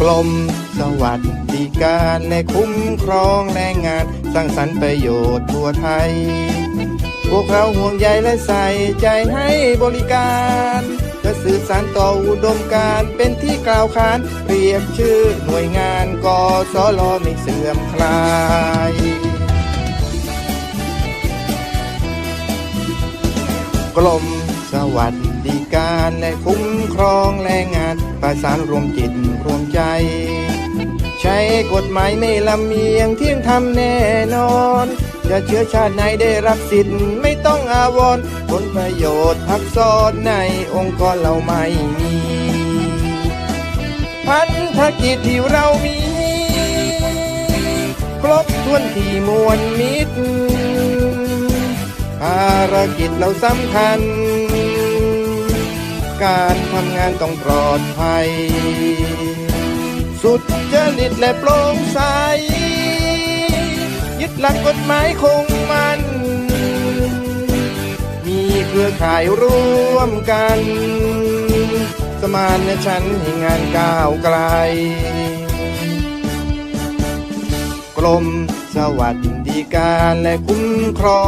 กรมสวัสดิการและคุ้มครองแรงงาน สร้างสรรค์ประโยชน์ทั่วไทย พวกเราห่วงใยและใส่ใจให้บริการจะสื่อสารต่ออุดมการเป็นที่กล่าวขานเรียกชื่อหน่วยงานกสลไม่เสื่อมคลายกรมสวัสดิการและคุ้มครองแร ประสานรวมจิตรวมใจ ใช้กฎหมายไม่ลำเอียงเที่ยงธรรมแน่นอน จะเชื้อชาติไหนได้รับสิทธิ์ไม่ต้องอาวรณ์ผลประโยชน์ทับซ้อนในองค์กรเราไม่มี พันธกิจที่เรามี ครบถ้วนที่มวลมิตรภารกิจเราสำคัญ การทำงานต้องปลอดภัย สุดจริตและโปร่งใส ยึดหลักกฎหมายคงมัน มีเครือข่ายร่วมกัน สมานฉันให้งานก้าวไกลกรมสวัสดิการและคุ้มครอง